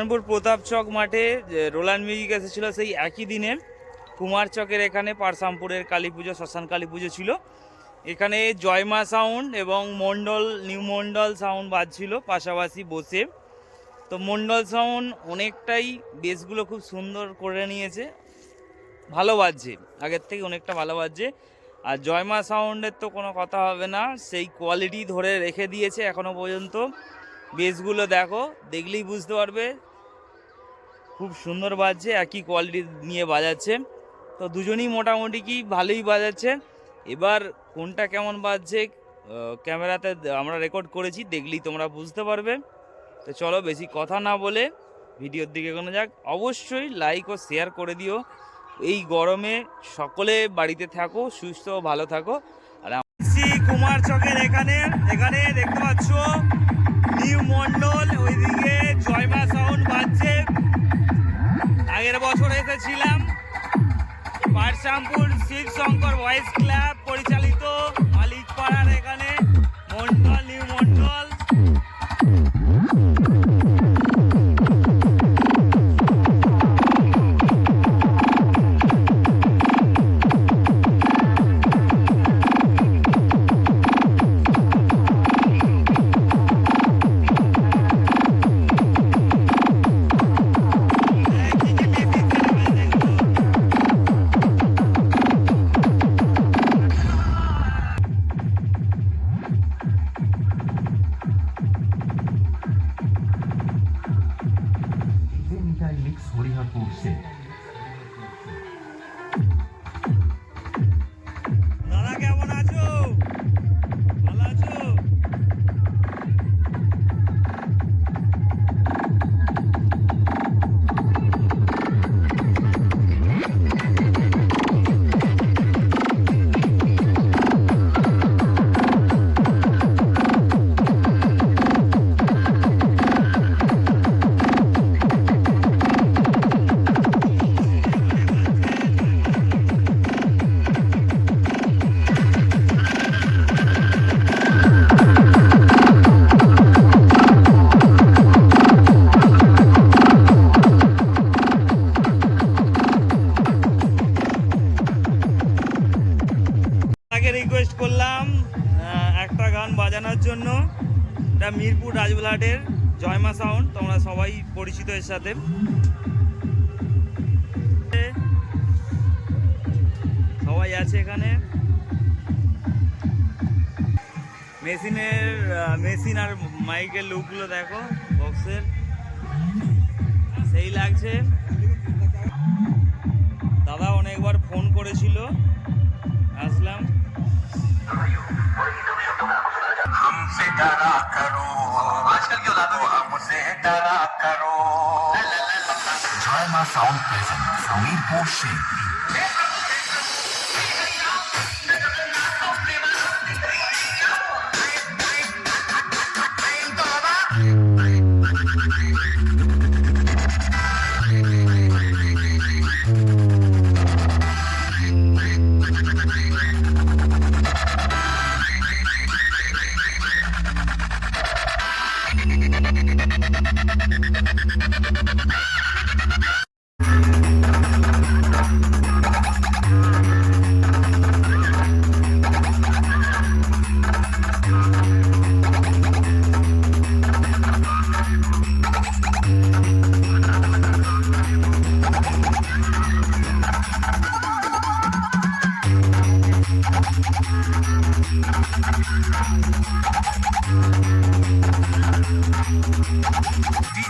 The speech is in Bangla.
কল্যাণপুর প্রতাপ চক মাঠে রোলান মিউজিক এসেছিল সেই একই দিনে কুমার চকের এখানে পারসামপুরের কালী পুজো, শ্মশান কালী পুজো ছিল। এখানে জয়মা সাউন্ড এবং মন্ডল নিউ মন্ডল সাউন্ড বাজছিল পাশাপাশি বসে। তো মন্ডল সাউন্ড অনেকটাই বেসগুলো খুব সুন্দর করে নিয়েছে। ভালো বাজছে, আগের থেকে অনেকটা ভালো বাজছে। আর জয়মা সাউন্ডের তো কোনো কথা হবে না, সেই কোয়ালিটি ধরে রেখে দিয়েছে এখনও পর্যন্ত। বেসগুলো দেখো, দেখলেই বুঝতে পারবে। খুব সুন্দর বাজছে, একই কোয়ালিটি নিয়ে বাজাচ্ছে। তো দুজনেই মোটামুটি কি ভালোই বাজাচ্ছে। এবার কোনটা কেমন বাজছে ক্যামেরাতে আমরা রেকর্ড করেছি, দেখলেই তোমরা বুঝতে পারবে। তো চলো বেশি কথা না বলে ভিডিওর দিকে কোনো যাক। অবশ্যই লাইক ও শেয়ার করে দিও। এই গরমে সকলে বাড়িতে থাকো, সুস্থ ও ভালো থাকো। আর কুমার চকের এখানে এখানে দেখতে পাচ্ছ, নিউ মন্ডল ওইদিকে। বছর এসেছিলাম। পারশামপুর শিব শঙ্কর ভয়েস ক্লাব পরিচালিত 総理白をして বাজানোর জন্য এটা মিরপুর রাজবুলহাটের জয়মা সাউন্ড তোমরা সবাই পরিচিত এর সাথে। সবাই আছে এখানে। মেশিনের মেশিন আর মাইকের লুকগুলো দেখো বক্সের সেই লাগছে। দাদা অনেকবার ফোন করেছিল, আসলাম। हमसे डरा करो जयमा साउंड प्रेजेंट हमीरपुर से DJ Deep